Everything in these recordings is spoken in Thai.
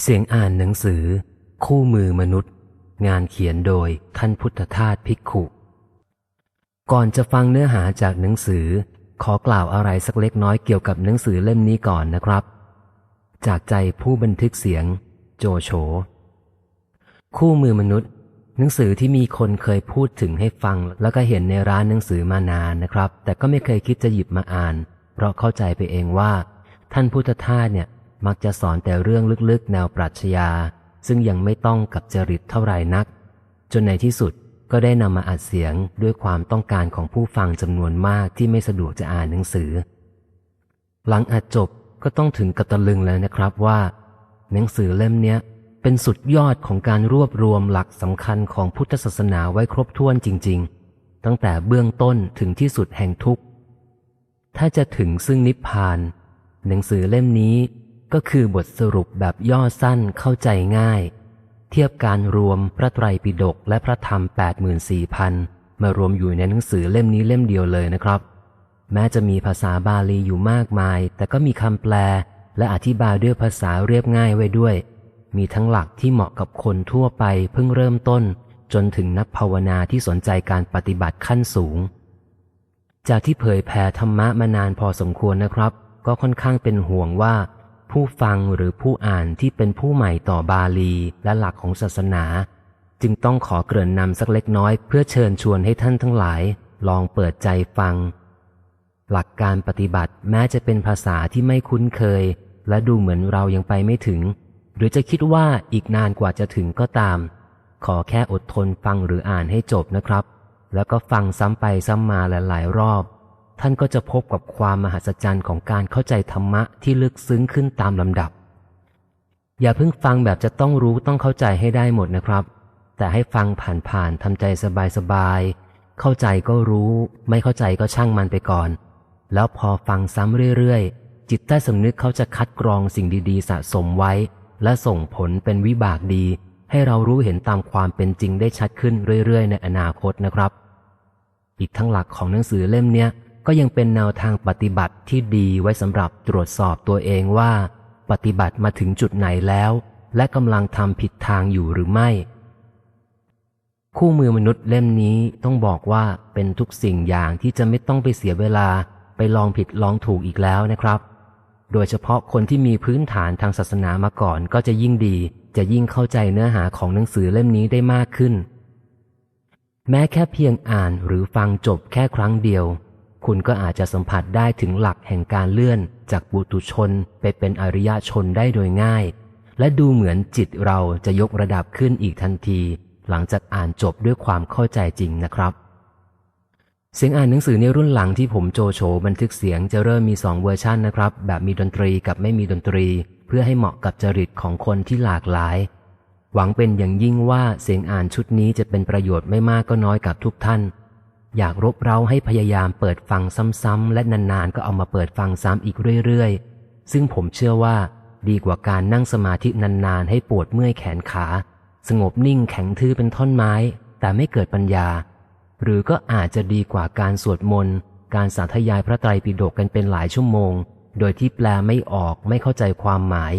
เสียงอ่านหนังสือ คู่มือมนุษย์ งานเขียนโดยท่านพุทธทาสภิกขุ ก่อนจะฟังเนื้อหาจากหนังสือ ขอกล่าวอะไรสักเล็กน้อยเกี่ยวกับหนังสือเล่มนี้ก่อนนะครับ จากใจผู้บันทึกเสียง โจโฉคู่มือมนุษย์ หนังสือที่มีคนเคยพูดถึงให้ฟัง แล้วก็เห็นในร้านหนังสือมานานนะครับ แต่ก็ไม่เคยคิดจะหยิบมาอ่าน เพราะเข้าใจไปเองว่า ท่านพุทธทาสเนี่ย มักจะสอนแต่เรื่องลึกๆ แนวปรัชญา ซึ่งยังไม่ต้องกับจริตเท่าไหร่นัก จนในที่สุดก็ได้นำมาอัดเสียงด้วยความต้องการของผู้ฟังจำนวนมากที่ไม่สะดวกจะอ่านหนังสือ หลังอัดจบก็ต้องถึงกระตะลึงแล้วนะครับว่า หนังสือเล่มเนี้ยเป็นสุดยอดของการรวบรวมหลักสำคัญของพุทธศาสนาไว้ครบถ้วนจริง ๆ ตั้งแต่เบื้องต้นถึงที่สุดแห่งทุกข์ ถ้าจะถึงซึ่งนิพพาน หนังสือเล่มนี้ ก็คือบทสรุปแบบย่อสั้นเข้าใจง่าย เทียบการรวมพระไตรปิฎกและพระธรรม 84,000 มารวมอยู่ในหนังสือเล่มนี้เล่มเดียวเลยนะครับ แม้จะมีภาษาบาลีอยู่มากมาย แต่ก็มีคำแปล และอธิบายด้วยภาษาเรียบง่ายไว้ด้วย มีทั้งหลักที่เหมาะกับคนทั่วไปเพิ่งเริ่มต้น จนถึงนักภาวนาที่สนใจการปฏิบัติขั้นสูง จากที่เผยแผ่ธรรมะมานานพอสมควรนะครับ ก็ค่อนข้างเป็นห่วงว่า ผู้ฟังหรือผู้อ่านที่เป็นผู้ใหม่ต่อบาลีและหลักของศาสนา จึงต้องขอเกริ่นนำสักเล็กน้อยเพื่อเชิญชวนให้ท่านทั้งหลาย ลองเปิดใจฟัง หลักการปฏิบัติแม้จะเป็นภาษาที่ไม่คุ้นเคย และดูเหมือนเรายังไปไม่ถึง หรือจะคิดว่าอีกนานกว่าจะถึงก็ตาม ขอแค่อดทนฟังหรืออ่านให้จบนะครับ แล้วก็ฟังซ้ำไปซ้ำมาหลายๆรอบ ท่านก็จะพบกับความมหัศจรรย์ของการเข้าใจธรรมะที่ลึกซึ้งขึ้นตามลำดับ อย่าเพิ่งฟังแบบจะต้องรู้ต้องเข้าใจให้ได้หมดนะครับ แต่ให้ฟังผ่านๆทำใจสบายๆเข้าใจก็รู้ ไม่เข้าใจก็ช่างมันไปก่อน แล้วพอฟังซ้ำเรื่อยๆจิตใต้สำนึกเขาจะคัดกรองสิ่งดีๆ สะสมไว้ และส่งผลเป็นวิบากดี ให้เรารู้เห็นตามความเป็นจริงได้ชัดขึ้นเรื่อยๆ ในอนาคตนะครับ อีกทั้งหลักของหนังสือเล่มเนี้ย ก็ยังเป็นแนวทางปฏิบัติที่ดีไว้สำหรับตรวจสอบตัวเองว่า ปฏิบัติมาถึงจุดไหนแล้ว และกำลังทำผิดทางอยู่หรือไม่ คู่มือมนุษย์เล่มนี้ต้องบอกว่าเป็นทุกสิ่งอย่างที่จะไม่ต้องไปเสียเวลาไปลองผิดลองถูกอีกแล้วนะครับ โดยเฉพาะคนที่มีพื้นฐานทางศาสนามาก่อนก็จะยิ่งดี จะยิ่งเข้าใจเนื้อหาของหนังสือเล่มนี้ได้มากขึ้น แม้แค่เพียงอ่านหรือฟังจบแค่ครั้งเดียว คุณก็อาจจะสัมผัสได้ถึงหลักแห่งการเลื่อนจากบุตุชนไปเป็นอริยชนได้โดยง่าย และดูเหมือนจิตเราจะยกระดับขึ้นอีกทันที หลังจากอ่านจบด้วยความเข้าใจจริงนะครับ เสียงอ่านหนังสือในรุ่นหลังที่ผมโจโฉบันทึกเสียงจะเริ่มมีสองเวอร์ชันนะครับ แบบมีดนตรีกับไม่มีดนตรี เพื่อให้เหมาะกับจริตของคนที่หลากหลาย หวังเป็นอย่างยิ่งว่าเสียงอ่านชุดนี้จะเป็นประโยชน์ไม่มากก็น้อยกับทุกท่าน อยากรบเร้าให้พยายามเปิดฟังซ้ำๆและนานๆก็เอามาเปิดฟังซ้ำอีกเรื่อยๆ ซึ่งผมเชื่อว่าดีกว่าการนั่งสมาธินานๆ ให้ปวดเมื่อยแขนขา สงบนิ่งแข็งทื่อเป็นท่อนไม้ แต่ไม่เกิดปัญญา หรือก็อาจจะดีกว่าการสวดมนต์การสาธยายพระไตรปิฎกกันเป็นหลายชั่วโมง โดยที่แปลไม่ออกไม่เข้าใจความหมาย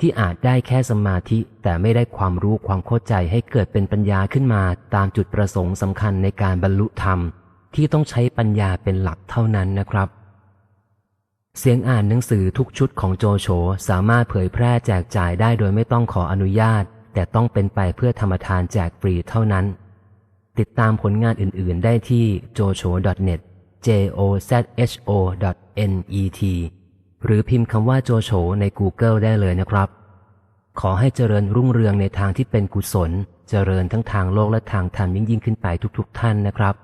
ที่อาจได้แค่สมาธิแต่ไม่ได้ความรู้ความเข้าใจให้เกิดเป็นปัญญาขึ้นมาตามจุดประสงค์สำคัญในการบรรลุธรรม ที่ต้องใช้ปัญญาเป็นหลักเท่านั้นนะครับ เสียงอ่านหนังสือทุกชุดของโจโฉสามารถเผยแพร่แจกจ่ายได้โดยไม่ต้องขออนุญาต แต่ต้องเป็นไปเพื่อธรรมทานแจกฟรีเท่านั้น ติดตามผลงานอื่น ๆ ได้ที่ jocho.net j o z h o n e t หรือพิมพ์คำว่าโจโฉใน Google ได้เลยนะครับ ขอให้เจริญรุ่งเรืองในทางที่เป็นกุศล เจริญทั้งทางโลกและทางธรรมยิ่งยิ่งขึ้นไปทุกๆท่านนะครับ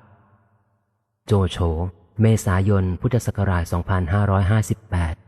โจโฉ เมษายน พุทธศักราช 2558